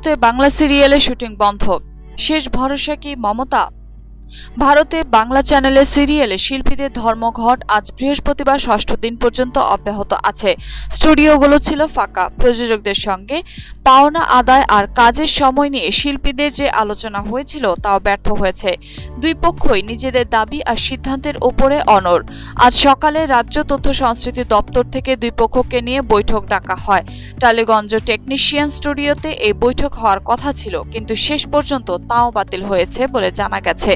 ভারতে বাংলা সিরিয়ালের শুটিং বন্ধ। শেষ ভরসা কি মমতা ভারতে বাংলা চ্যানেলে সিরিয়ালে শিল্পীদের ধর্মঘট আজ বৃহস্পতিবার ষষ্ঠ দিন পর্যন্ত অব্যাহত আছে। স্টুডিওগুলো ছিল ফাঁকা। প্রযোজকদের সঙ্গে পাওনা আদায় আর কাজের সময় নিয়ে শিল্পীদের যে আলোচনা হয়েছিল তাও ব্যর্থ হয়েছে। দুই পক্ষই নিজেদের দাবি আর সিদ্ধান্তের ওপরে অনর আজ সকালে রাজ্য তথ্য সংস্কৃতি দপ্তর থেকে দুই পক্ষকে নিয়ে বৈঠক ডাকা হয়। টালিগঞ্জ টেকনিশিয়ান স্টুডিওতে এই বৈঠক হওয়ার কথা ছিল, কিন্তু শেষ পর্যন্ত তাও বাতিল হয়েছে বলে জানা গেছে।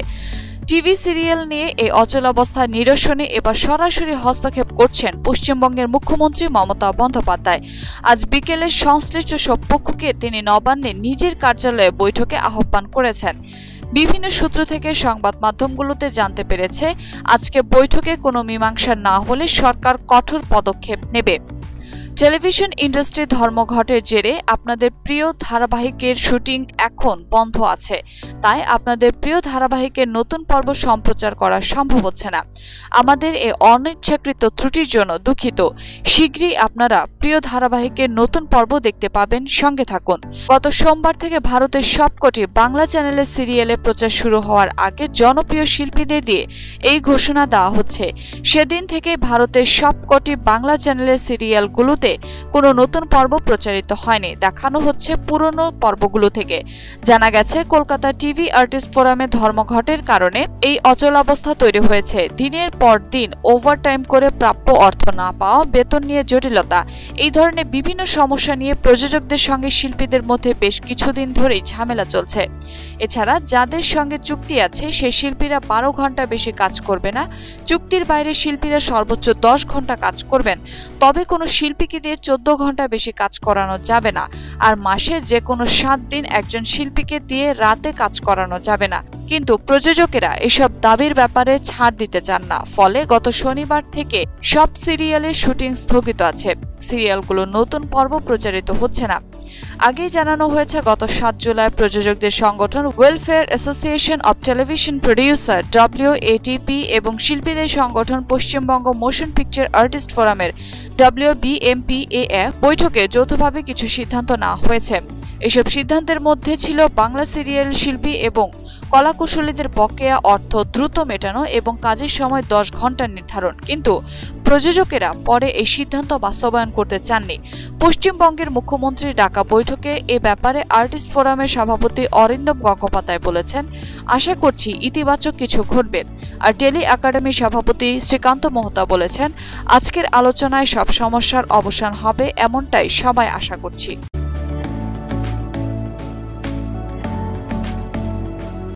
টিভি সিরিয়াল নিয়ে এই অচলাবস্থা নিরসনে এবার সরাসরি হস্তক্ষেপ করছেন পশ্চিমবঙ্গের মুখ্যমন্ত্রী মমতা বন্দ্যোপাধ্যায়। আজ বিকেলে সংশ্লিষ্ট সব পক্ষকে তিনি নবান্নে নিজের কার্যালয়ে বৈঠকে আহ্বান করেছেন। বিভিন্ন সূত্র থেকে সংবাদ মাধ্যমগুলোতে জানতে পেরেছে, আজকে বৈঠকে কোনো মীমাংসা না হলে সরকার কঠোর পদক্ষেপ নেবে। টেলিভিশন ইন্ডাস্ট্রি ধর্মঘটের জেরে আপনাদের প্রিয় ধারাবাহিকের শুটিং এখন বন্ধ আছে। তাই আপনাদের প্রিয় ধারাবাহিকের নতুন পর্ব সম্প্রচার করা সম্ভব হচ্ছে না। আমাদের এই অনিচ্ছাকৃত ত্রুটির জন্য দুঃখিত। শীঘ্রই আপনারা প্রিয় ধারাবাহিকের নতুন পর্ব দেখতে পাবেন। সঙ্গে থাকুন। গত সোমবার থেকে ভারতের সবকটি বাংলা চ্যানেলের সিরিয়ালে প্রচার শুরু হওয়ার আগে জনপ্রিয় শিল্পীদের দিয়ে এই ঘোষণা দেওয়া হচ্ছে। সেদিন থেকে ভারতের সবকটি বাংলা চ্যানেলের সিরিয়ালগুলোতে কোনো নতুন পর্ব প্রচারিত হয়নি। দেখানো হচ্ছে পুরনো পর্বগুলো থেকে। জানা গেছে, কলকাতা টিভি আর্টিস্ট ফোরামে ধর্মঘটের কারণে এই অচলাবস্থা তৈরি হয়েছে। দিনের পর দিন ওভারটাইম করে প্রাপ্য অর্থ না পাওয়া, বেতন নিয়ে জটিলতা, এই ধরনের বিভিন্ন সমস্যা নিয়ে প্রযোজকদের সঙ্গে শিল্পীদের মধ্যে বেশ কিছুদিন ধরেই ঝামেলা চলছে। এছাড়া যাদের সঙ্গে চুক্তি আছে সেই শিল্পীরা বারো ঘণ্টা বেশি কাজ করবে না। চুক্তির বাইরে শিল্পীরা সর্বোচ্চ দশ ঘণ্টা কাজ করবেন। তবে কোনো শিল্পীকে দিয়ে চোদ্দ ঘণ্টা বেশি কাজ করানো যাবে না। আর মাসে যে কোনো সাত দিন একজন শিল্পীকে দিয়ে রাতে কাজ করানো যাবে না। কিন্তু প্রযোজকেরা এসব দাবির ব্যাপারে ছাড় দিতে চান না। ফলে গত শনিবার থেকে সব সিরিয়ালের শুটিং স্থগিত আছে। সিরিয়ালগুলো নতুন পর্ব প্রচারিত হচ্ছে না। আগেই জানানো হয়েছে, গত সাত জুলাই প্রযোজকদের সংগঠন welfare association of television producer W ATP এবং শিল্পীদের সংগঠন পশ্চিমবঙ্গ মোশন পিকচার আর্টিস্ট ফোরামের ডব্লিউ বিএমপিএএফ বৈঠকে যৌথভাবে কিছু সিদ্ধান্ত নেওয়া হয়েছে। এসব সিদ্ধান্তের মধ্যে ছিল বাংলা সিরিয়াল শিল্পী এবং কলাকুশলীদের বকেয়া অর্থ দ্রুত মেটানো এবং কাজের সময় দশ ঘণ্টার নির্ধারণ। কিন্তু প্রযোজকেরা পরে এই সিদ্ধান্ত বাস্তবায়ন করতে চাননি। পশ্চিমবঙ্গের মুখ্যমন্ত্রীর ডাকা বৈঠকে এ ব্যাপারে আর্টিস্ট ফোরামের সভাপতি অরিন্দম গঙ্গোপাধ্যায় বলেছেন, আশা করছি ইতিবাচক কিছু ঘটবে। আর টেলি একাডেমির সভাপতি শ্রীকান্ত মোহতা বলেছেন, আজকের আলোচনায় সব সমস্যার অবসান হবে এমনটাই সবাই আশা করছি।